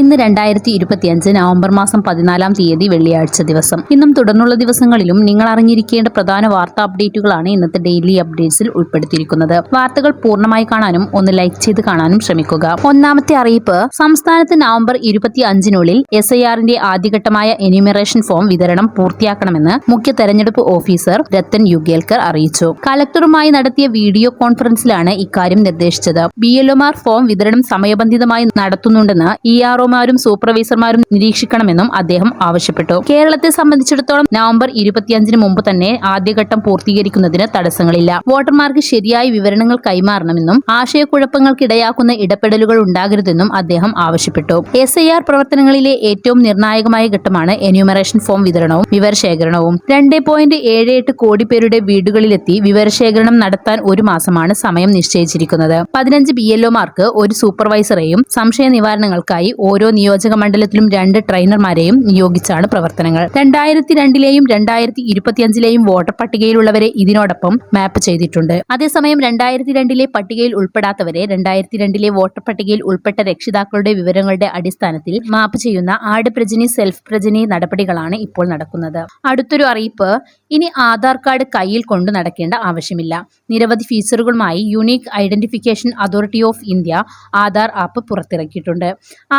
ഇന്ന് രണ്ടായിരത്തി ഇരുപത്തിയഞ്ച് നവംബർ മാസം പതിനാലാം തീയതി വെള്ളിയാഴ്ച ദിവസം. ഇന്നും തുടർന്നുള്ള ദിവസങ്ങളിലും നിങ്ങൾ അറിഞ്ഞിരിക്കേണ്ട പ്രധാന വാർത്താ അപ്ഡേറ്റുകളാണ് ഇന്നത്തെ ഡെയിലി അപ്ഡേറ്റ്സിൽ ഉൾപ്പെടുത്തിയിരിക്കുന്നത്. വാർത്തകൾ പൂർണമായി കാണാനും ഒന്ന് ലൈക്ക് ചെയ്ത് കാണാനും ശ്രമിക്കുക. ഒന്നാമത്തെ അറിയിപ്പ് സംസ്ഥാനത്ത് നവംബർ ഇരുപത്തി അഞ്ചിനുള്ളിൽ എസ് ഐ ആറിന്റെ ആദ്യഘട്ടമായ എനുമറേഷൻ ഫോം വിതരണം പൂർത്തിയാക്കണമെന്ന് മുഖ്യ തെരഞ്ഞെടുപ്പ് ഓഫീസർ രത്തൻ യുഗേൽക്കർ അറിയിച്ചു. കലക്ടറുമായി നടത്തിയ വീഡിയോ കോൺഫറൻസിലാണ് ഇക്കാര്യം നിർദ്ദേശിച്ചത്. ബി എൽഒമാർ ഫോം വിതരണം സമയബന്ധിതമായി നടത്തുന്നുണ്ടെന്ന് ഇ ആർഒമാരും സൂപ്പർവൈസർമാരും നിരീക്ഷിക്കണമെന്നും അദ്ദേഹം ആവശ്യപ്പെട്ടു. കേരളത്തെ സംബന്ധിച്ചിടത്തോളം നവംബർ ഇരുപത്തിയഞ്ചിന് മുമ്പ് തന്നെ ആദ്യഘട്ടം പൂർത്തീകരിക്കുന്നതിന് തടസ്സങ്ങളില്ല. വോട്ടർമാർക്ക് ശരിയായ വിവരണങ്ങൾ കൈമാറണമെന്നും ആശയക്കുഴപ്പങ്ങൾക്കിടയാക്കുന്ന ഇടപെടലുകൾ ഉണ്ടാകരുതെന്നും അദ്ദേഹം ആവശ്യപ്പെട്ടു. എസ് ഐ ആർ പ്രവർത്തനങ്ങളിലെ ഏറ്റവും നിർണായകമായ ഘട്ടമാണ് എന്യൂമറേഷൻ ഫോം വിതരണവും വിവരശേഖരണവും. രണ്ട് പോയിന്റ് ഏഴ് എട്ട് കോടി പേരുടെ വീടുകളിലെത്തി വിവരശേഖരണം നടത്താൻ ഒരു മാസമാണ് സമയം നിശ്ചയിച്ചിരിക്കുന്നത്. പതിനഞ്ച് ബി എൽഒമാർക്ക് ഒരു സൂപ്പർവൈസറെയും സംശയ നിവാരണങ്ങൾക്കായി ഓരോ നിയോജക മണ്ഡലത്തിലും രണ്ട് ട്രെയിനർമാരെയും നിയോഗിച്ചാണ് പ്രവർത്തനങ്ങൾ. രണ്ടായിരത്തി രണ്ടിലെയും രണ്ടായിരത്തി ഇരുപത്തിയഞ്ചിലെയും വോട്ടർ പട്ടികയിലുള്ളവരെ ഇതിനോടൊപ്പം മാപ്പ് ചെയ്തിട്ടുണ്ട്. അതേസമയം രണ്ടായിരത്തി രണ്ടിലെ പട്ടികയിൽ ഉൾപ്പെടാത്തവരെ രണ്ടായിരത്തി രണ്ടിലെ വോട്ടർ പട്ടികയിൽ ഉൾപ്പെട്ട രക്ഷിതാക്കളുടെ വിവരങ്ങളുടെ അടിസ്ഥാനത്തിൽ മാപ്പ് ചെയ്യുന്ന ആട് പ്രജനി സെൽഫ് പ്രജനി നടപടികളാണ് ഇപ്പോൾ നടക്കുന്നത്. അടുത്തൊരു അറിയിപ്പ് ഇനി ആധാർ കാർഡ് കയ്യിൽ കൊണ്ടു നടക്കേണ്ട ആവശ്യമില്ല. നിരവധി ഫീച്ചറുകളുമായി unique identification authority of India Aadhaar app പുറത്തിറക്കിയിട്ടുണ്ട്.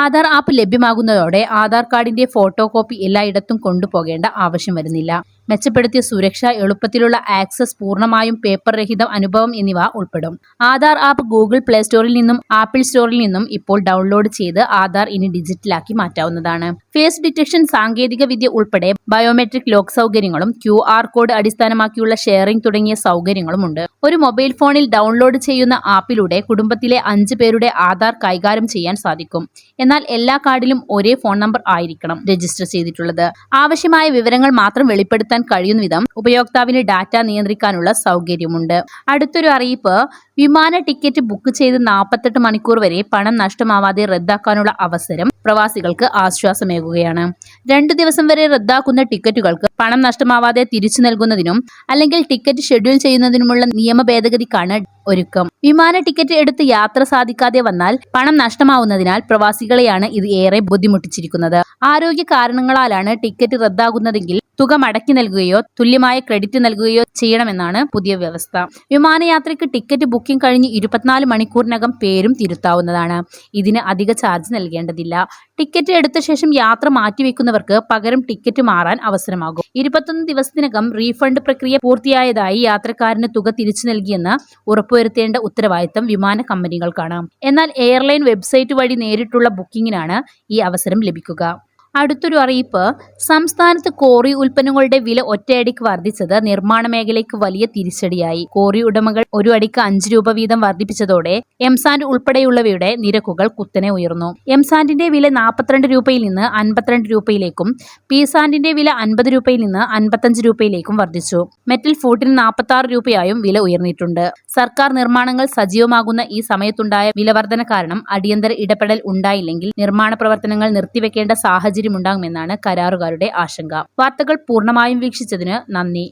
ആധാർ ആപ്പ് ലഭ്യമാകുന്നതോടെ ആധാർ കാർഡിന്റെ ഫോട്ടോ കോപ്പി എല്ലായിടത്തും കൊണ്ടുപോകേണ്ട ആവശ്യം വരുന്നില്ല മെച്ചപ്പെടുത്തിയ സുരക്ഷ എളുപ്പത്തിലുള്ള ആക്സസ് പൂർണമായും പേപ്പർ രഹിത അനുഭവം എന്നിവ ഉൾപ്പെടും. ആധാർ ആപ്പ് ഗൂഗിൾ പ്ലേ സ്റ്റോറിൽ നിന്നും ആപ്പിൾ സ്റ്റോറിൽ നിന്നും ഇപ്പോൾ ഡൗൺലോഡ് ചെയ്ത് ആധാർ ഇനി ഡിജിറ്റലാക്കി മാറ്റാവുന്നതാണ്. ഫേസ് ഡിറ്റക്ഷൻ സാങ്കേതിക വിദ്യ ഉൾപ്പെടെ ബയോമെട്രിക് ലോക്ക് സൗകര്യങ്ങളും ക്യു ആർ കോഡ് അടിസ്ഥാനമാക്കിയുള്ള ഷെയറിംഗ് തുടങ്ങിയ സൗകര്യങ്ങളും ഉണ്ട്. ഒരു മൊബൈൽ ഫോണിൽ ഡൗൺലോഡ് ചെയ്യുന്ന ആപ്പിലൂടെ കുടുംബത്തിലെ അഞ്ച് പേരുടെ ആധാർ കൈകാര്യം ചെയ്യാൻ സാധിക്കും. എന്നാൽ എല്ലാ കാർഡിലും ഒരേ ഫോൺ നമ്പർ ആയിരിക്കണം രജിസ്റ്റർ ചെയ്തിട്ടുള്ളത്. ആവശ്യമായ വിവരങ്ങൾ മാത്രം വെളിപ്പെടുത്താൻ കഴിയുന്ന വിധം ഉപയോക്താവിന് ഡാറ്റ നിയന്ത്രിക്കാനുള്ള സൗകര്യമുണ്ട്. അടുത്തൊരു അറിയിപ്പ് വിമാന ടിക്കറ്റ് ബുക്ക് ചെയ്ത് നാൽപ്പത്തെട്ട് മണിക്കൂർ വരെ പണം നഷ്ടമാവാതെ റദ്ദാക്കാനുള്ള അവസരം പ്രവാസികൾക്ക് ആശ്വാസമേകുകയാണ്. രണ്ടു ദിവസം വരെ റദ്ദാക്കുന്ന ടിക്കറ്റുകൾക്ക് പണം നഷ്ടമാവാതെ തിരിച്ചു നൽകുന്നതിനും അല്ലെങ്കിൽ ടിക്കറ്റ് ഷെഡ്യൂൾ ചെയ്യുന്നതിനുമുള്ള നിയമ ഭേദഗതിക്കാണ് ഒരുക്കം. വിമാന ടിക്കറ്റ് എടുത്ത് യാത്ര സാധിക്കാതെ വന്നാൽ പണം നഷ്ടമാവുന്നതിനാൽ പ്രവാസികളെയാണ് ഇത് ഏറെ ബുദ്ധിമുട്ടിച്ചിരിക്കുന്നത്. ആരോഗ്യ കാരണങ്ങളാലാണ് ടിക്കറ്റ് റദ്ദാകുന്നതെങ്കിൽ തുക മടക്കി നൽകുകയോ തുല്യമായ ക്രെഡിറ്റ് നൽകുകയോ ചെയ്യണമെന്നാണ് പുതിയ വ്യവസ്ഥ. വിമാനയാത്രയ്ക്ക് ടിക്കറ്റ് ബുക്കിംഗ് കഴിഞ്ഞ് ഇരുപത്തിനാല് മണിക്കൂറിനകം പേരും തിരുത്താവുന്നതാണ്. ഇതിന് അധിക ചാർജ് നൽകേണ്ടതില്ല. ടിക്കറ്റ് എടുത്ത ശേഷം യാത്ര മാറ്റിവെക്കുന്നവർക്ക് പകരം ടിക്കറ്റ് മാറാൻ അവസരമാകും. ഇരുപത്തൊന്ന് ദിവസത്തിനകം റീഫണ്ട് പ്രക്രിയ പൂർത്തിയായതായി യാത്രക്കാരന് തുക തിരിച്ചു നൽകിയെന്ന് ഉറപ്പുവരുത്തേണ്ട ഉത്തരവാദിത്തം വിമാന കമ്പനികൾക്കാണ്. എന്നാൽ എയർലൈൻ വെബ്സൈറ്റ് വഴി നേരിട്ടുള്ള ബുക്കിംഗിനാണ് ഈ അവസരം ലഭിക്കുക. അടുത്തൊരു അറിയിപ്പ്. സംസ്ഥാനത്ത് കോറി ഉൽപ്പന്നങ്ങളുടെ വില ഒറ്റയടിക്ക് വർദ്ധിച്ചത് നിർമ്മാണ മേഖലയ്ക്ക് വലിയ തിരിച്ചടിയായി. കോറി ഉടമകൾ ഒരു അടിക്ക് അഞ്ച് രൂപ വീതം വർദ്ധിപ്പിച്ചതോടെ എംസാൻഡ് ഉൾപ്പെടെയുള്ളവയുടെ നിരക്കുകൾ കുത്തനെ ഉയർന്നു. എംസാൻഡിന്റെ വില നാൽപ്പത്തിരണ്ട് രൂപയിൽ നിന്ന് അൻപത്തിരണ്ട് രൂപയിലേക്കും പീസാൻഡിന്റെ വില അൻപത് രൂപയിൽ നിന്ന് അൻപത്തഞ്ച് രൂപയിലേക്കും വർദ്ധിച്ചു. മെറ്റൽ ഫൂട്ടിന് നാൽപ്പത്തി ആറ് രൂപയായും വില ഉയർന്നിട്ടുണ്ട്. സർക്കാർ നിർമ്മാണങ്ങൾ സജീവമാകുന്ന ഈ സമയത്തുണ്ടായ വിലവർദ്ധന കാരണം അടിയന്തര ഇടപെടൽ ഉണ്ടായില്ലെങ്കിൽ നിർമ്മാണ പ്രവർത്തനങ്ങൾ നിർത്തിവെക്കേണ്ട സാഹചര്യമുണ്ടാകുമെന്നാണ് കരാറുകാരുടെ ആശങ്ക. വാർത്തകൾ പൂർണമായും വീക്ഷിച്ചതിന് നന്ദി.